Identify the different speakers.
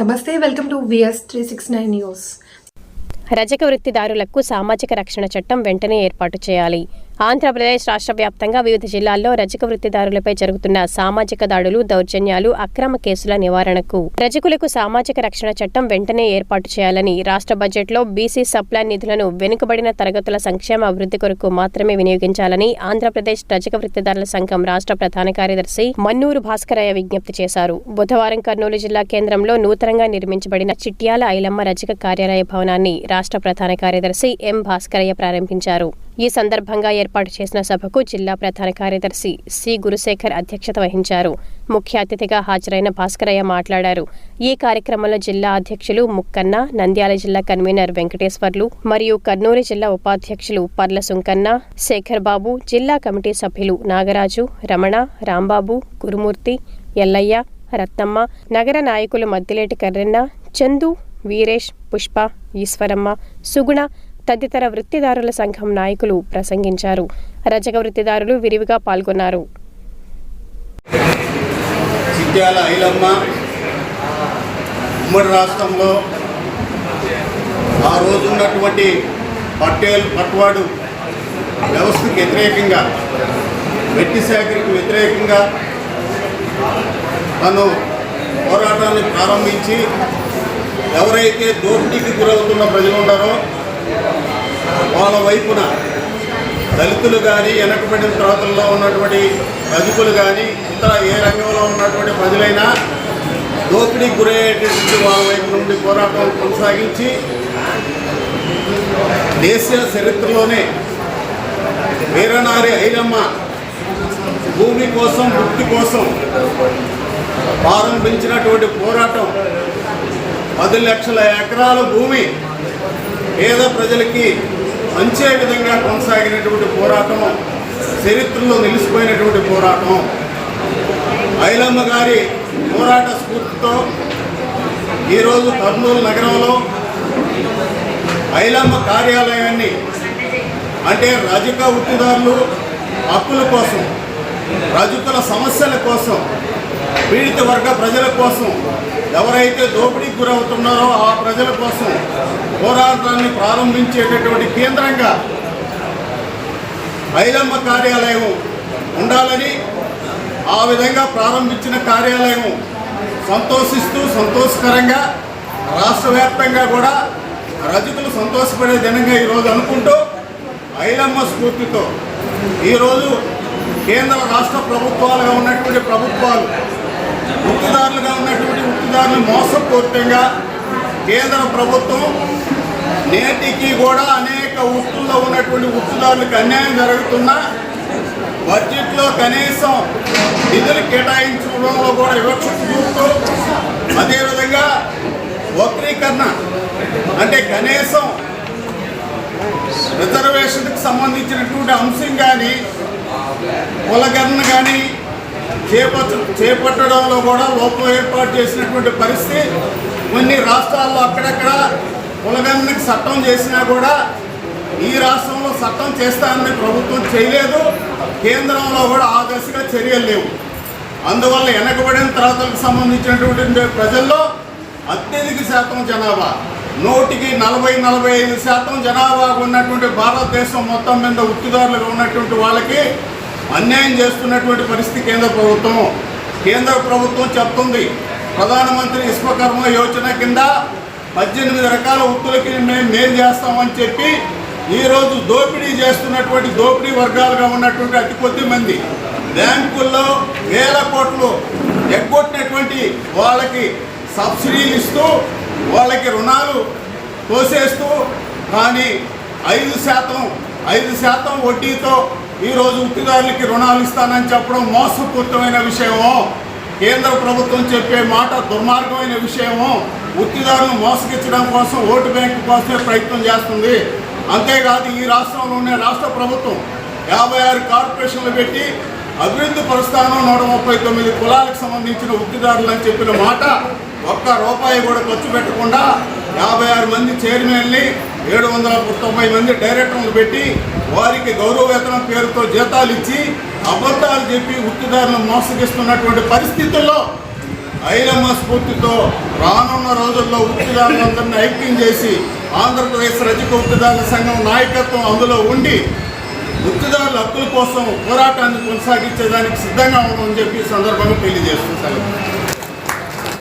Speaker 1: నమస్తే welcome to VS three six nine news
Speaker 2: రజక వృత్తిదారులకు సామాజిక రక్షణ చట్టం వెంటనే ఏర్పాటు చేయాలి. ఆంధ్రప్రదేశ్ రాష్ట్ర వ్యాప్తంగా వివిధ జిల్లాల్లో రజక వృత్తిదారులపై జరుగుతున్న సామాజిక దాడులు దౌర్జన్యాలు అక్రమ కేసుల నివారణకు రజకులకు సామాజిక రక్షణ చట్టం వెంటనే ఏర్పాటు చేయాలని రాష్ట్ర బడ్జెట్లో బీసీ సప్లాన్ నిధులను వెనుకబడిన తరగతుల సంక్షేమ అభివృద్ధి కొరకు మాత్రమే వినియోగించాలని ఆంధ్రప్రదేశ్ రజక వృత్తిదారుల సంఘం రాష్ట్ర ప్రధాన కార్యదర్శి మన్నూరు భాస్కరయ్య విజ్ఞప్తి చేశారు. బుధవారం కర్నూలు జిల్లా కేంద్రంలో నూతనంగా నిర్మించబడిన చిట్యాల ఐలమ్మ రజక కార్యాలయ భవనాన్ని రాష్ట్ర ప్రధాన కార్యదర్శి ఎం భాస్కరయ్య ప్రారంభించారు. ఈ సందర్భంగా ఏర్పాటు చేసిన సభకు జిల్లా ప్రధాన కార్యదర్శి సి. గురుశేఖర్ అధ్యక్షత వహించారు. ముఖ్య అతిథిగా హాజరైన భాస్కరయ్య మాట్లాడారు. ఈ కార్యక్రమంలో జిల్లా అధ్యక్షులు ముక్కన్న నంద్యాల జిల్లా కన్వీనర్ వెంకటేశ్వర్లు మరియు కర్నూలు జిల్లా ఉపాధ్యక్షులు పర్ల సుంకన్న శేఖర్ బాబు జిల్లా కమిటీ సభ్యులు నాగరాజు రమణ రాంబాబు గురుమూర్తి ఎల్లయ్య రత్నమ్మ నగర నాయకులు మద్దిలేటి కర్రెన్న చందు వీరేష్ పుష్ప ఈశ్వరమ్మ సుగుణ తదితర వృత్తిదారుల సంఘం నాయకులు ప్రసంగించారు. రజక వృత్తిదారులు విరివిగా పాల్గొన్నారు.
Speaker 3: ఉమ్మడి రాష్ట్రంలో ఆ రోజు ఉన్నటువంటి పట్టేల్ పట్వాడు వ్యవస్థకు వ్యతిరేకంగా వెట్టి సేకరికి వ్యతిరేకంగా తను పోరాటాన్ని ప్రారంభించి ఎవరైతే దోపిడీకి గురవుతున్న ప్రజలు ఉన్నారో వాళ్ళ వైపున దళితులు కానీ వెనకబడిన తరగతుల్లో ఉన్నటువంటి రజకులు కానీ ఇతర ఏ రంగంలో ఉన్నటువంటి ప్రజలైనా దోపిడీకి గురయ్యేటటువంటి వాళ్ళ వైపు నుండి పోరాటం కొనసాగించి దేశ చరిత్రలోనే వీరనారి ఐరమ్మ భూమి కోసం వృత్తి కోసం ప్రారంభించినటువంటి పోరాటం పది లక్షల ఎకరాల భూమి పేద ప్రజలకి పంచే విధంగా కొనసాగినటువంటి పోరాటం చరిత్రలో నిలిచిపోయినటువంటి పోరాటం. ఐలమ్మ గారి పోరాట స్ఫూర్తితో ఈరోజు కర్నూలు నగరంలో ఐలమ్మ కార్యాలయాన్ని అంటే రజక వృత్తిదారులు హక్కుల కోసం రజకుల సమస్యల కోసం పీడిత వర్గ ప్రజల కోసం ఎవరైతే దోపిడీకి గురవుతున్నారో ఆ ప్రజల కోసం పోరాటాన్ని ప్రారంభించేటటువంటి కేంద్రంగా ఐలమ్మ కార్యాలయం ఉండాలని ఆ విధంగా ప్రారంభించిన కార్యాలయం సంతోషిస్తూ సంతోషకరంగా రాష్ట్ర వ్యాప్తంగా కూడా రజకులు సంతోషపడే దినంగా ఈరోజు అనుకుంటూ ఐలమ్మ స్ఫూర్తితో ఈరోజు కేంద్ర రాష్ట్ర ప్రభుత్వాలుగా ఉన్నటువంటి ప్రభుత్వాలు గుర్తుదారులుగా ఉన్నటువంటి వృత్తిదారులు మోసపూరితంగా కేంద్ర ప్రభుత్వం నేటికి కూడా అనేక వృత్తుల్లో ఉన్నటువంటి వృత్తిదారులకు అన్యాయం జరుగుతున్నా బడ్జెట్లో కనీసం నిధులు కేటాయించడంలో కూడా వివక్ష చూపుతూ అదేవిధంగా వక్రీకరణ అంటే కనీసం రిజర్వేషన్కి సంబంధించినటువంటి అంశం కానీ కులగరణ కానీ చేపట్ట చేపట్టడంలో కూడా లోపం ఏర్పాటు చేసినటువంటి పరిస్థితి కొన్ని రాష్ట్రాల్లో అక్కడక్కడ కులగణనకి చట్టం చేసినా కూడా ఈ రాష్ట్రంలో చట్టం చేస్తానని ప్రభుత్వం చేయలేదు. కేంద్రంలో కూడా ఆ దశగా చర్యలు లేవు. అందువల్ల వెనకబడిన తరగతులకు సంబంధించినటువంటి ప్రజల్లో అత్యధిక శాతం జనాభా నూటికి నలభై నలభై ఐదు శాతం జనాభా ఉన్నటువంటి భారతదేశం మొత్తం మీద ఉత్తిదారులుగా ఉన్నటువంటి వాళ్ళకి అన్యాయం చేస్తున్నటువంటి పరిస్థితి కేంద్ర ప్రభుత్వం. కేంద్ర ప్రభుత్వం చెప్తుంది ప్రధానమంత్రి విశ్వకర్మ యోజన కింద పద్దెనిమిది రకాల వృత్తులకి మేము మేలు చేస్తామని చెప్పి ఈరోజు దోపిడీ చేస్తున్నటువంటి దోపిడీ వర్గాలుగా ఉన్నటువంటి అతి కొద్ది మంది బ్యాంకుల్లో వేల కోట్లు ఎగ్గొట్టినటువంటి వాళ్ళకి సబ్సిడీలు ఇస్తూ వాళ్ళకి రుణాలు తోసేస్తూ కానీ ఐదు శాతం ఐదు శాతం వడ్డీతో ఈరోజు వృత్తిదారులకి రుణాలు ఇస్తానని చెప్పడం మోసపూరితమైన విషయము కేంద్ర ప్రభుత్వం చెప్పే మాట దుర్మార్గమైన విషయము వృత్తిదారులను మోసగించడం కోసం ఓటు బ్యాంకు కోసమే ప్రయత్నం చేస్తుంది. అంతేకాదు ఈ రాష్ట్రంలోనే రాష్ట్ర ప్రభుత్వం యాభై ఆరు కార్పొరేషన్లు పెట్టి అభివృద్ధి పరుస్తాను నూట ముప్పై తొమ్మిది కులాలకు సంబంధించిన వృత్తిదారులు అని చెప్పిన మాట ఒక్క రూపాయి కూడా ఖర్చు పెట్టకుండా యాభై ఆరు మంది చైర్మన్ని ఏడు వందల తొంభై మంది డైరెక్టర్లు పెట్టి వారికి గౌరవ వేతనం పేరుతో జీతాలు ఇచ్చి అబద్ధాలు చెప్పి వృత్తిదారులను మోసగిస్తున్నటువంటి పరిస్థితుల్లో ఐరమ్మ స్ఫూర్తితో రానున్న రోజుల్లో వృత్తిదారులందరినీ ఐక్యం చేసి ఆంధ్రప్రదేశ్ రజక వృత్తిదారుల సంఘం నాయకత్వం అందులో ఉండి వృత్తిదారుల హక్కుల కోసం పోరాటాన్ని కొనసాగించేదానికి సిద్ధంగా ఉందని చెప్పి ఈ సందర్భంగా తెలియజేస్తున్నాను.